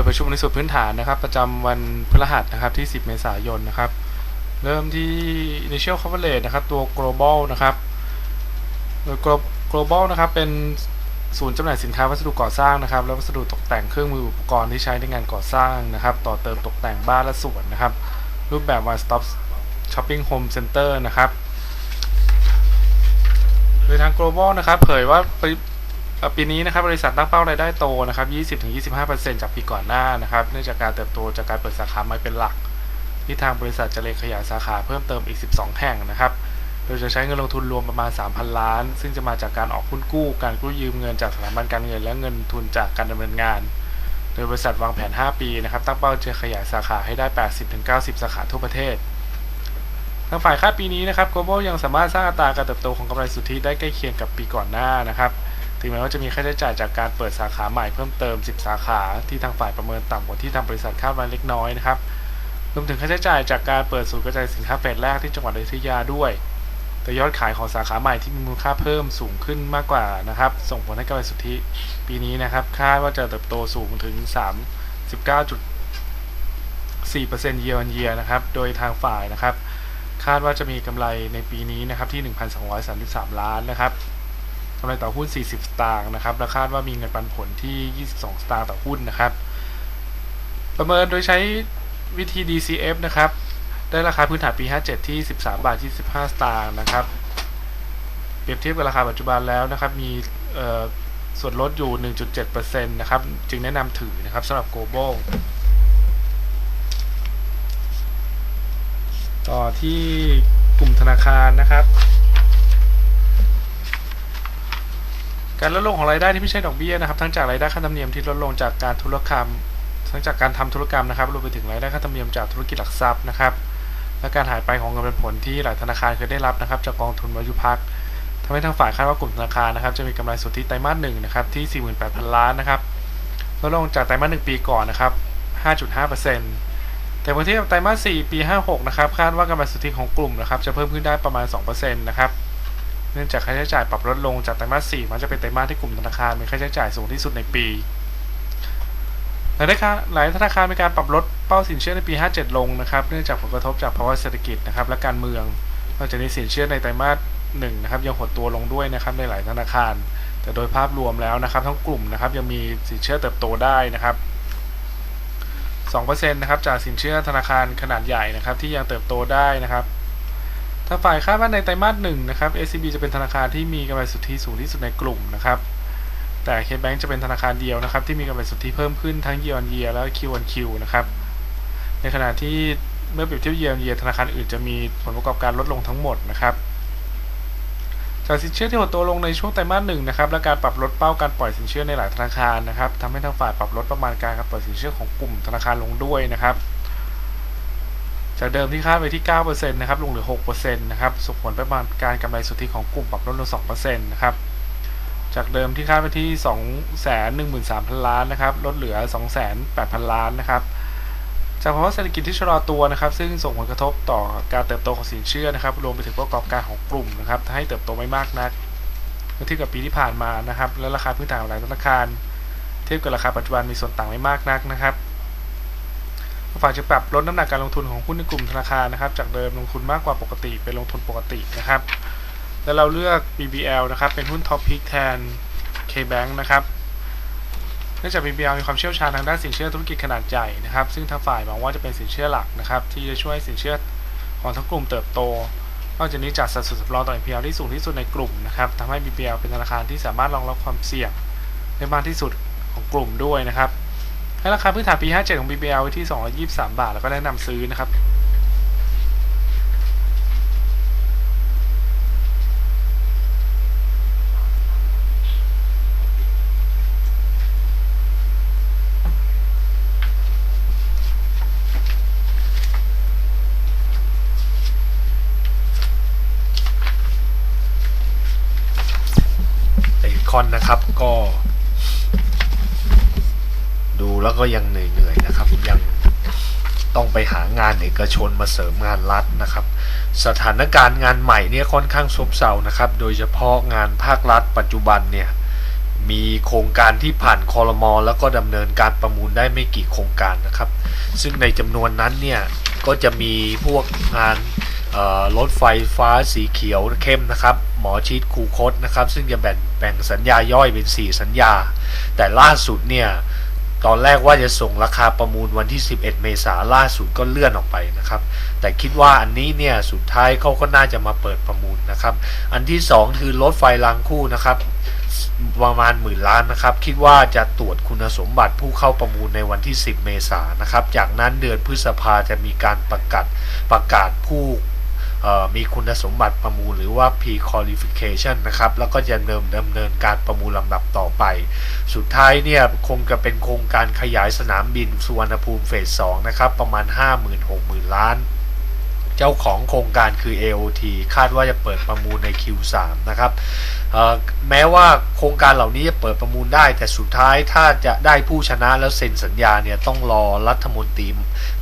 ดยประชุมในส่วนพื้นฐานนะครับ ประจำวันพฤหัสนะครับที่ 10 เมษายนนะครับ เริ่มที่ initial coverage นะครับ ตัว global นะครับโดย glo- global นะครับเป็นศูนย์จำหน่ายสินค้าวัสดุก่อสร้างนะครับ และวัสดุตกแต่งเครื่องมืออุปกรณ์ที่ใช้ในงานก่อสร้างนะครับ ต่อเติมตกแต่งบ้านและสวนนะครับ รูปแบบ one stop shopping home center นะครับโดยทาง global นะครับ เผยว่า ปีนี้นะครับบริษัทตั้งเป้ารายได้โตนะครับ20-25%จากปีก่อนหน้านะครับเนื่องจากการเติบโตจากการเปิดสาขาใหม่เป็นหลักที่ทางบริษัทจะเล็งขยายสาขาเพิ่มเติมอีก 12 แห่งนะครับโดยจะใช้เงินลงทุนรวมประมาณ 3,000 ล้าน ซึ่งจะมาจากการออกหุ้นกู้ การกู้ยืมเงินจากสถาบันการเงินและเงินทุนจากการดำเนินงาน โดยบริษัทวางแผน 5 ปีนะครับตั้งเป้าจะขยายสาขาให้ได้ 80-90 สาขาทั่วประเทศทางฝ่ายคาปีนี้นะครับ Global ยังสามารถสร้างอัตราการเติบโตของกำไรสุทธิได้ใกล้เคียงกับปีก่อนหน้านะครับ ถึงแม้ว่าจะมีค่าใช้จ่ายจากการเปิดสาขาใหม่เพิ่มเติม 10 สาขาที่ทางฝ่ายประเมินต่ำกว่าที่ทางบริษัทคาดไว้เล็กน้อยนะครับรวมถึงค่าใช้จ่ายจากการเปิดศูนย์กระจายสินค้าเฟสแรกที่จังหวัดอยุธยาด้วย แต่ยอดขายของสาขาใหม่ที่มีมูลค่าเพิ่มสูงขึ้นมากกว่านะครับ ส่งผลให้กำไรสุทธิปีนี้นะครับคาดว่าจะเติบโตสูงถึง 39.4% year on year นะครับ โดยทางฝ่ายนะครับ คาดว่าจะมีกำไรในปีนี้นะครับที่ 1,233 ล้านนะครับ กำไรต่อหุ้น 40 สตางค์นะครับ และคาดว่ามีเงินปันผลที่ 22 สตางค์ต่อหุ้นนะครับ ประเมินโดยใช้วิธี DCF นะครับ ได้ราคาพื้นฐานปี 57 ที่ 13 บาท 25 สตางค์นะครับ เปรียบเทียบกับราคาปัจจุบันแล้วนะครับ มีส่วนลดอยู่ 1.7%นะครับ จึงแนะนำถือนะครับสำหรับ global ต่อที่กลุ่มธนาคารนะครับ การลดลงของรายได้ที่ไม่ใช่ดอกเบี้ยนะครับ ทั้งจากรายได้ค่าธรรมเนียมที่ลดลงจากการธุรกรรม ทั้งจากการทำธุรกรรมนะครับรวมไปถึงรายได้ค่าธรรมเนียมจากธุรกิจหลักทรัพย์นะครับ และการหายไปของเงินปันผลที่หลายธนาคารเคยได้รับนะครับ จากกองทุนวายุพักทำให้ทางฝ่ายคาดว่ากลุ่มธนาคารนะครับ จะมีกำไรสุทธิไตรมาสหนึ่งนะครับที่ 48,000 ล้านนะครับลดลงจากไตรมาสหนึ่งปีก่อนนะครับ 5.5%แต่เมื่อเทียบกับไตรมาส4ปี 56 นะครับคาดว่ากำไรสุทธิของกลุ่มนะครับจะเพิ่มขึ้นได้ประมาณ 2%นะครับ เนื่องจากค่าใช้จ่ายปรับลดลงจากไตรมาส4มันจะเป็นไตรมาสที่กลุ่มธนาคารมีค่าใช้จ่ายสูงที่สุดในปีหลายธนาคารหลายธนาคารมีการปรับลดเป้าสินเชื่อในปี 57 ลงนะครับ เนื่องจากผลกระทบจากภาวะเศรษฐกิจนะครับและการเมืองนอกจากนี้สินเชื่อในไตรมาส1นะครับยังหดตัวลงด้วยนะครับในหลายธนาคาร แต่โดยภาพรวมแล้วนะครับทั้งกลุ่มนะครับยังมีสินเชื่อเติบโตได้นะครับ2%นะครับจากสินเชื่อธนาคารขนาดใหญ่นะครับที่ยังเติบโตได้นะครับ ถ้าฝ่ายคาดว่าในไตรมาสหนึ่งนะครับ SCB จะเป็นธนาคารที่มีกำไรสุทธิสูงที่สุดในกลุ่มนะครับ แต่ KBank จะเป็นธนาคารเดียวนะครับ ที่มีกำไรสุทธิเพิ่มขึ้นทั้ง year on year และ Q on Q นะครับ ในขณะที่เมื่อเปรียบเทียบ year on year ธนาคารอื่นจะมีผลประกอบการลดลงทั้งหมดนะครับจากสินเชื่อที่หดตัวลงในช่วงไตรมาสหนึ่งนะครับและการปรับลดเป้าการปล่อยสินเชื่อในหลายธนาคารนะครับทำให้ทางฝ่ายปรับลดประมาณการการปล่อยสินเชื่อของกลุ่มธนาคารลงด้วยนะครับ จากเดิมที่คาดไว้ที่ 9%นะครับ ลงเหลือ 6%นะครับ ส่งผลประมาณการกำไรสุทธิของกลุ่มปรับลดลง 2%นะครับ จากเดิมที่คาดไว้ที่ 213,000 ล้านนะครับ ลดเหลือ 208,000 ล้านนะครับจากภาวะเศรษฐกิจที่ชะลอตัวนะครับ ซึ่งส่งผลกระทบต่อการเติบโตของสินเชื่อนะครับ รวมไปถึงประกอบการของกลุ่มนะครับให้เติบโตไม่มากนัก เมื่อเทียบกับปีที่ผ่านมานะครับ และราคาพื้นฐานของหลายธนาคาร เทียบกับราคาปัจจุบันมีส่วนต่างไม่มากนักนะครับ ฝ่ายจะปรับลดน้ำหนักการลงทุนของหุ้นในกลุ่มธนาคารนะครับ จากเดิมลงทุนมากกว่าปกติเป็นลงทุนปกตินะครับ และเราเลือก BBL นะครับ เป็นหุ้นท็อปพิกแทน KBank นะครับเนื่องจาก BBL มีความเชี่ยวชาญทางด้านสินเชื่อธุรกิจขนาดใหญ่นะครับ ซึ่งทางฝ่ายมองว่าจะเป็นสินเชื่อหลักนะครับ ที่จะช่วยสินเชื่อของทั้งกลุ่มเติบโตนอกจากนี้จากสัดส่วนสำรองต่อ NPL ที่สูงที่สุดในกลุ่มนะครับทำให้ BBL เป็นธนาคารที่สามารถรองรับความเสี่ยงได้มากที่สุดของกลุ่มด้วยนะครับ ให้ราคาพื้นฐานปี 57 ของ BBL ไว้ที่ 223 บาท แล้วก็แนะนำซื้อนะครับเอคอนนะครับก็ แล้วก็ยังเหนื่อยๆนะครับ ยังต้องไปหางานเอกชนมาเสริมงานรัฐนะครับ สถานการณ์งานใหม่เนี่ยค่อนข้างซบเซานะครับ โดยเฉพาะงานภาครัฐปัจจุบันเนี่ยมีโครงการที่ผ่านคอรมอแล้วก็ดำเนินการประมูลได้ไม่กี่โครงการนะครับ ซึ่งในจำนวนนั้นเนี่ยก็จะมีพวกงานรถไฟฟ้าสีเขียวเข้มนะครับ หมอชิดคูคตนะครับ ซึ่งจะแบ่งแบ่งสัญญาย่อยเป็น 4 สัญญา แต่ล่าสุดเนี่ย ตอนแรกว่าจะส่งราคาประมูลวันที่ 11 เมษาล่าสุดก็เลื่อนออกไปนะครับ แต่คิดว่าอันนี้เนี่ยสุดท้ายเขาก็น่าจะมาเปิดประมูลนะครับ อันที่ 2 คือรถไฟรางคู่นะครับประมาณหมื่นล้านนะครับ คิดว่าจะตรวจคุณสมบัติผู้เข้าประมูลในวันที่ 10 เมษายนนะครับ จากนั้นเดือนพฤษภาจะมีการประกาศประกาศผู้ มีคุณสมบัติประมูลหรือว่า P qualification นะครับ แล้วก็จะเดิมดำเนินการประมูลลำดับต่อไป สุดท้ายเนี่ยคงจะเป็นโครงการขยายสนามบินสุวรรณภูมิเฟส2นะครับ ประมาณ 50,000-60,000 ล้าน เจ้าของโครงการคือ AOT คาดว่าจะเปิดประมูลใน Q3 นะครับแม้ว่าโครงการเหล่านี้จะเปิดประมูลได้ แต่สุดท้ายถ้าจะได้ผู้ชนะแล้วเซ็นสัญญาเนี่ยต้องรอรัฐมนตรี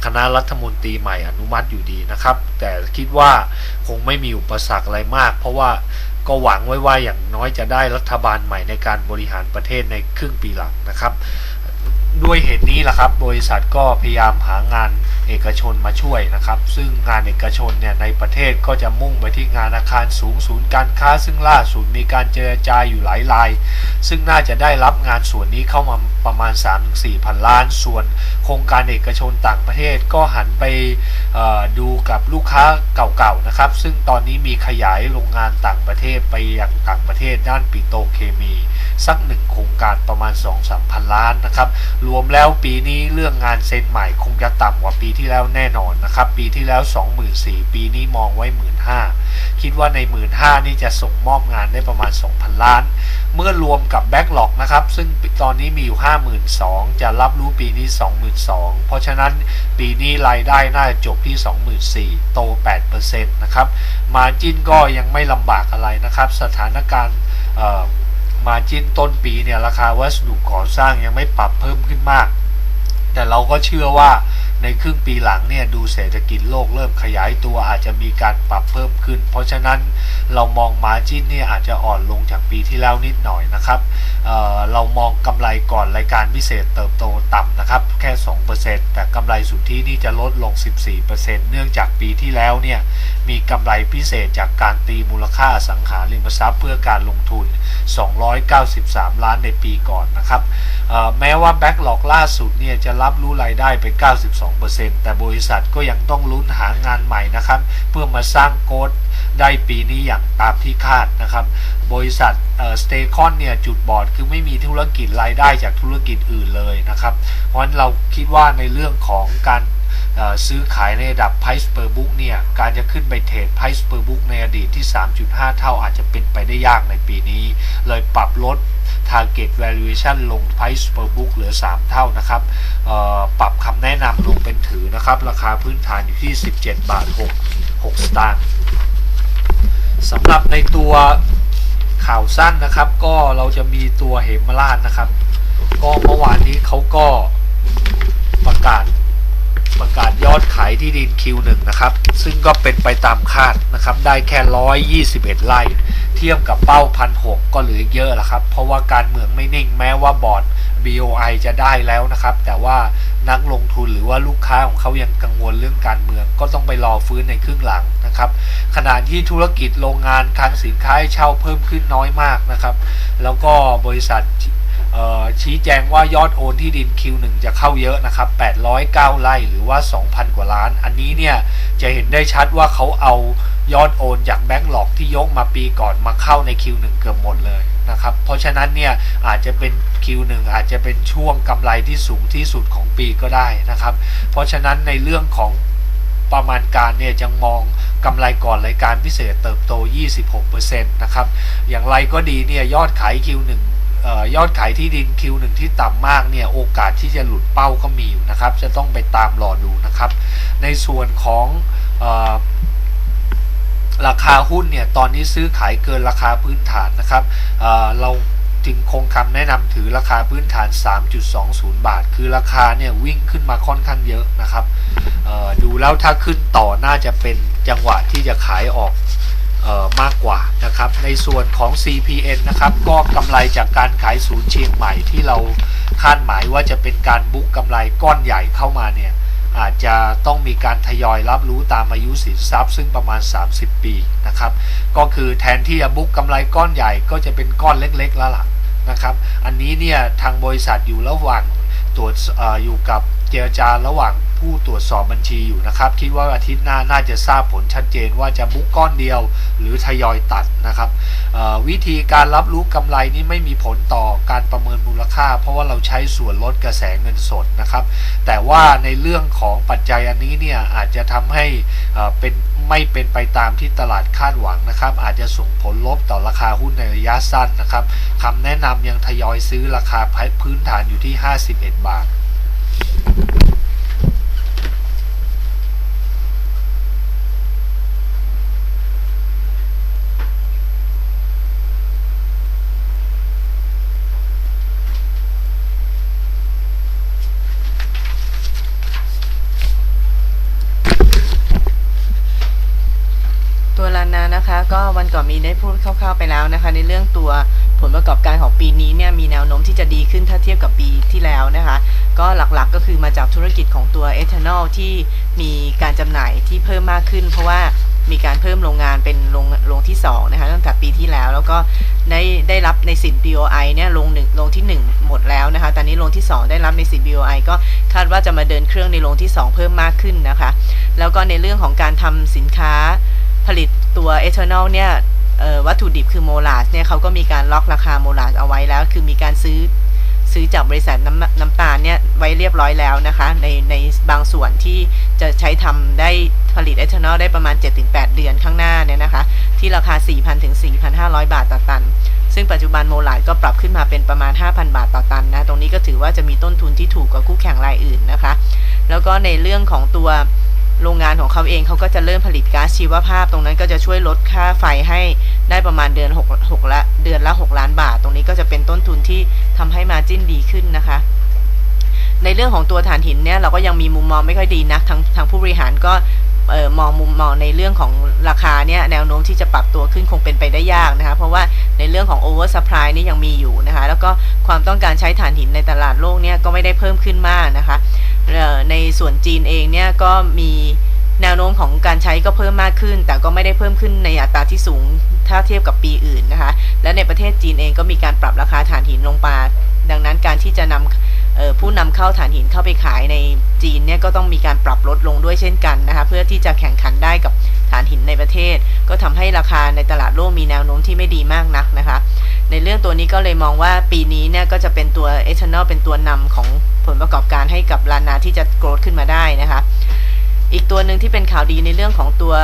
คณะรัฐมนตรีใหม่อนุมัติอยู่ดีนะครับ แต่คิดว่าคงไม่มีอุปสรรคอะไรมาก เพราะว่าก็หวังไว้ว่าอย่างน้อยจะได้รัฐบาลใหม่ในการบริหารประเทศในครึ่งปีหลังนะครับ ด้วยเหตุนี้แหละครับ บริษัทก็พยายามหางานเอกชนมาช่วยนะครับ ซึ่งงานเอกชนเนี่ยในประเทศก็จะมุ่งไปที่งานอาคารสูงศูนย์การค้า ซึ่งล่าสุดมีการเจรจาอยู่หลายราย ซึ่งน่าจะได้รับงานส่วนนี้เข้ามาประมาณ 3-4พันล้าน ส่วนโครงการเอกชนต่างประเทศก็หันไปดูกับลูกค้าเก่าๆนะครับ ซึ่งตอนนี้มีขยายโรงงานต่างประเทศไปยังต่างประเทศด้านปิโตรเคมี สักหนึ่งโครงการประมาณ 2-3พันล้านนะครับ รวมแล้วปีนี้เรื่องงานเซ็นใหม่คงจะต่ำกว่าปีที่แล้วแน่นอนนะครับ ปีที่แล้ว 24,000ปีนี้มองไว้ 15,000คิดว่าใน 15,000นี่จะส่งมอบงานได้ประมาณ 2,000 ล้าน เมื่อรวมกับแบ็กหลอกนะครับ ซึ่งตอนนี้มีอยู่ 52,000 จะรับรู้ปีนี้ 22,000 เพราะฉะนั้นปีนี้รายได้น่าจะจบที่ 24,000 โต 8%นะครับ มาจิ้นก็ยังไม่ลำบากอะไรนะครับ สถานการณ์ มาจิ้นต้นปีเนี่ยราคาวัสดุก่อสร้างยังไม่ปรับเพิ่มขึ้นมาก แต่เราก็เชื่อว่า ในครึ่งปีหลังเนี่ยดูเศรษฐกิจโลกเริ่มขยายตัวอาจจะมีการปรับเพิ่มขึ้น เพราะฉะนั้นเรามองมาจิ้นเนี่ยอาจจะอ่อนลงจากปีที่แล้วนิดหน่อยนะครับเเรามองกำไรก่อนรายการพิเศษเติบโตต่ำนะครับแค่ 2%แต่กำไรสุทธินี่จะลดลง 14%เนื่องจากปีที่แล้วเนี่ยมีกำไรพิเศษจากการตีมูลค่าสังหาริมทรัพย์เพื่อการลงทุน 293 ล้านในปีก่อนนะครับแม้ว่าแบ็กหลอกล่าสุดเนี่ยจะรับรู้รายได้ไป 92แต่บริษัทก็ยังต้องลุ้นหางานใหม่นะครับ เพื่อมาสร้างโกดได้ปีนี้อย่างตามที่คาดนะครับ บริษัทสเตคอนเนี่ยจุดบอดคือไม่มีธุรกิจรายได้จากธุรกิจอื่นเลยนะครับ เพราะฉะนั้นเราคิดว่าในเรื่องของการซื้อขายในระดับ price per book เนี่ย การจะขึ้นไปเทรด price per book ในอดีตที่ 3.5 เท่าอาจจะเป็นไปได้ยากในปีนี้ เลยปรับลด target valuation ลง price per book เหลือ 3 เท่านะครับปรับคำแนะนำลงเป็นถือนะครับ ราคาพื้นฐานอยู่ที่ 17 บาท 6 6 สตางค์สำหรับในตัวข่าวสั้นนะครับ ก็เราจะมีตัวเหมราชนะครับ ก็เมื่อวานนี้เขาก็ประกาศ ประกาศยอดขายที่ดิน Q1 นะครับ ซึ่งก็เป็นไปตามคาดนะครับ ได้แค่ 121 ไร่ เทียบกับเป้าพันหก็เหลือเยอะละครับ เพราะว่าการเมืองไม่นิ่งแม้ว่าบอร์ด BOI จะได้แล้วนะครับ แต่ว่านักลงทุนหรือว่าลูกค้าของเขายังกังวลเรื่องการเมือง ก็ต้องไปรอฟื้นในครึ่งหลังนะครับ ขณะที่ธุรกิจโรงงานคลังสินค้าเช่าเพิ่มขึ้นน้อยมากนะครับ แล้วก็บริษัท ชี้แจงว่ายอดโอนที่ดิน Q1 จะเข้าเยอะนะครับ 809 ไร่หรือว่า 2,000 กว่าล้าน อันนี้เนี่ยจะเห็นได้ชัดว่าเขาเอายอดโอนจากแบงก์หลอกที่ยกมาปีก่อนมาเข้าใน Q1 เกือบหมดเลยนะครับ เพราะฉะนั้นเนี่ยอาจจะเป็น Q1 อาจจะเป็นช่วงกำไรที่สูงที่สุดของปีก็ได้นะครับ เพราะฉะนั้นในเรื่องของประมาณการเนี่ยยังมองกำไรก่อนรายการพิเศษเติบโต 26%นะครับ อย่างไรก็ดีเนี่ยยอดขาย Q1 ออยอดขายที่ดิน Q1 ที่ต่ำมากเนี่ยโอกาสที่จะหลุดเป้าก็มีอยู่นะครับ จะต้องไปตามรอดูนะครับ ในส่วนของออราคาหุ้นเนี่ยตอนนี้ซื้อขายเกินราคาพื้นฐานนะครับเเราจึงคงคำแนะนำถือราคาพื้นฐาน 3.20 บาท คือราคาเนี่ยวิ่งขึ้นมาค่อนข้างเยอะนะครับดูแล้วถ้าขึ้นต่อน่าจะเป็นจังหวะที่จะขายออก มากกว่านะครับ ในส่วนของ CPN นะครับ ก็กำไรจากการขายศูนย์เชียงใหม่ที่เราคาดหมายว่าจะเป็นการบุ๊กกำไรก้อนใหญ่เข้ามาเนี่ย อาจจะต้องมีการทยอยรับรู้ตามอายุสินทรัพย์ ซึ่งประมาณ 30 ปีนะครับ ก็คือแทนที่จะบุ๊กกำไรก้อนใหญ่ก็จะเป็นก้อนเล็กๆแล้วล่ะนะครับ อันนี้เนี่ยทางบริษัทอยู่ระหว่างตรวจออยู่กับเจรจาระหว่าง ผู้ตรวจสอบบัญชีอยู่นะครับ คิดว่าอาทิตย์หน้าน่าจะทราบผลชัดเจนว่าจะบุกก้อนเดียว หรือทยอยตัดนะครับวิธีการรับรู้กำไรนี้ไม่มีผลต่อการประเมินมูลค่า เพราะว่าเราใช้ส่วนลดกระแสเงินสดนะครับ แต่ว่าในเรื่องของปัจจัยอันนี้เนี่ยอาจจะทำให้เอ่อเป็นไม่เป็นไปตามที่ตลาดคาดหวังนะครับ อาจจะส่งผลลบต่อราคาหุ้นในระยะสั้นนะครับคำแนะนำยังทยอยซื้อราคาพื้นฐานอยู่ที่ 51 บาท ตัวลานานะคะ ก็วันก่อนมีได้พูดคร่าวๆไปแล้วนะคะ ในเรื่องตัวผลประกอบการของปีนี้เนี่ยมีแนวโน้มที่จะดีขึ้นถ้าเทียบกับปีที่แล้วนะคะ ก็หลักๆก็คือมาจากธุรกิจของตัวเอทานอลที่มีการจำหน่ายที่เพิ่มมากขึ้น เพราะว่ามีการเพิ่มโรงงานเป็นโรงโรงที่ 2 นะคะตั้งแต่ปีที่แล้ว แล้วก็ได้ได้รับในสิทธิ์ BOI เนี่ยโรงหนึ่งโรงที่ 1 หมดแล้วนะคะ ตอนนี้โรงที่ 2 ได้รับในสิทธิ์ BOI ก็คาดว่าจะมาเดินเครื่องในโรงที่ 2 เพิ่มมากขึ้นนะคะ แล้วก็ในเรื่องของการทำสินค้า ผลิตตัวเอทานอลเนี่ยวัตถุดิบคือโมลาสเนี่ยเขาก็มีการล็อกราคาโมลาสเอาไว้แล้ว คือมีการซื้อซื้อจากบริษัทน้ำน้ำตาลเนี่ยไว้เรียบร้อยแล้วนะคะ ในในบางส่วนที่จะใช้ทำได้ผลิตเอทานอลได้ประมาณ 7-8 เดือนข้างหน้าเนี่ยนะคะ ที่ราคา 4,000ถึง4,500 บาทต่อตัน ซึ่งปัจจุบันโมลาสก็ปรับขึ้นมาเป็นประมาณ 5,000 บาทต่อตันนะตรงนี้ก็ถือว่าจะมีต้นทุนที่ถูกกว่าคู่แข่งรายอื่นนะคะ แล้วก็ในเรื่องของตัว โรงงานของเขาเองเขาก็จะเริ่มผลิตก๊าซชีวภาพ ตรงนั้นก็จะช่วยลดค่าไฟให้ได้ประมาณเดือน6 6ละเดือนละ 6 ล้านบาท ตรงนี้ก็จะเป็นต้นทุนที่ทำให้มาจิ้นดีขึ้นนะคะ ในเรื่องของตัวถ่านหินเนี่ยเราก็ยังมีมุมมองไม่ค่อยดีนักทางทางผู้บริหารก็ออมองมุมมองในเรื่องของราคาเนี่ยแนวโน้มที่จะปรับตัวขึ้นคงเป็นไปได้ยากนะคะ เพราะว่าในเรื่องของ over supply นี่ยังมีอยู่นะคะ แล้วก็ความต้องการใช้ถ่านหินในตลาดโลกเนี่ยก็ไม่ได้เพิ่มขึ้นมากนะคะ ในส่วนจีนเองเนี่ยก็มีแนวโน้มของการใช้ก็เพิ่มมากขึ้น แต่ก็ไม่ได้เพิ่มขึ้นในอัตราที่สูงถ้าเทียบกับปีอื่นนะคะ และในประเทศจีนเองก็มีการปรับราคาถ่านหินลงมาดังนั้นการที่จะนำผู้นำเข้าถ่านหินเข้าไปขายในจีนเนี่ยก็ต้องมีการปรับลดลงด้วยเช่นกันนะคะเพื่อที่จะแข่งขันได้กับถ่านหินในประเทศ ก็ทำให้ราคาในตลาดโลกมีแนวโน้มที่ไม่ดีมากนักนะคะ ในเรื่องตัวนี้ก็เลยมองว่าปีนี้เนี่ยก็จะเป็นตัวเอทานอลเป็นตัวนำของผลประกอบการให้กับลานาที่จะโกรธขึ้นมาได้นะคะ อีกตัวหนึ่งที่เป็นข่าวดีในเรื่องของตัว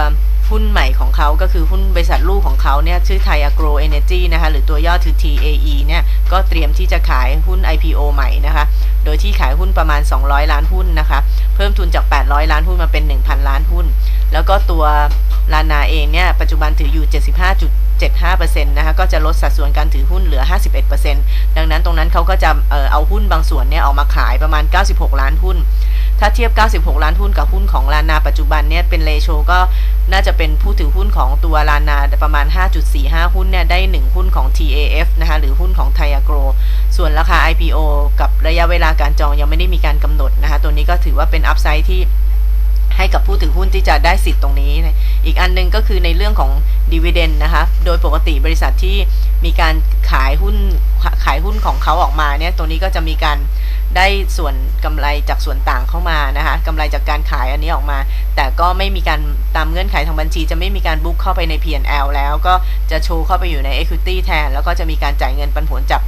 หุ้นใหม่ของเขาก็คือหุ้นบริษัทลูกของเขาเนี่ยชื่อไทยอ g ร o เอเนจีนะคะ หรือตัวย่อคือ TAE เนี่ยก็เตรียมที่จะขายหุ้น IPO ใหม่นะคะ โดยที่ขายหุ้นประมาณ 200 ล้านหุ้นนะคะ เพิ่มทุนจาก 800 ล้านหุ้นมาเป็น 1,000 ล้านหุ้น แล้วก็ตัวลานาเองเนี่ยปัจจุบันถืออยู่ 75%นะคะก็จะลดสัดส่วนการถือหุ้นเหลือ 51%ดังนั้นตรงนั้นเขาก็จะเออเอาหุ้นบางส่วนเนี่ยออกมาขายประมาณ 96 ล้านหุ้น ถ้าเทียบ 96 ล้านหุ้นกับหุ้นของลานาปัจจุบันเนี่ยเป็นเลโชก็น่าจะเป็นผู้ถือหุ้นของตัวลานาประมาณ 5.45 หุ้นเนี่ยได้ 1 หุ้นของ TAF นะคะหรือหุ้นของไทยอ g รส่วนราคา IPO กับระยะเวลาการจองยังไม่ได้มีการกำหนดนะคะตัวนี้ก็ถือว่าเป็นอัพไซด์ที่ ให้กับผู้ถือหุ้นที่จะได้สิทธิ์ตรงนี้ อีกอันหนึงก็คือในเรื่องของดีเวเดนนะคะ โดยปกติบริษัทที่มีการขายหุ้นขายหุ้นของเขาออกมาเนี่ย ตรงนี้ก็จะมีการได้ส่วนกำไรจากส่วนต่างเข้ามานะคะกำไรจากการขายอันนี้ออกมา แต่ก็ไม่มีการตามเงื่อนไขทางบัญชี จะไม่มีการบุ๊กเข้าไปใน P&L แล้ว ก็จะโชว์เข้าไปอยู่ใน Equity แทน แล้วก็จะมีการจ่ายเงินปันผลจาก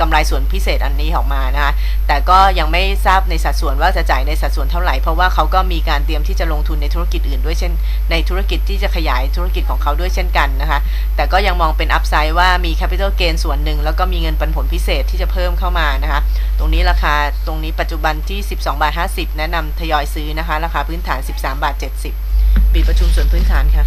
กำไรส่วนพิเศษอันนี้ออกมานะคะแต่ก็ยังไม่ทราบในสัดส่วนว่าจะจ่ายในสัดส่วนเท่าไหร่เพราะว่าเขาก็มีการเตรียมที่จะลงทุนในธุรกิจอื่นด้วยเช่น ในธุรกิจที่จะขยายธุรกิจของเขาด้วยเช่นกันนะคะแต่ก็ยังมองเป็นอัพไซด์ว่ามี Capital Gain ส่วนหนึ่ง แล้วก็มีเงินปันผลพิเศษที่จะเพิ่มเข้ามานะคะตรงนี้ราคาตรงนี้ปัจจุบันที่ 12บาท50 แนะนำทยอยซื้อนะคะราคาพื้นฐาน 13บาท70ปิดประชุมส่วนพื้นฐานค่ะ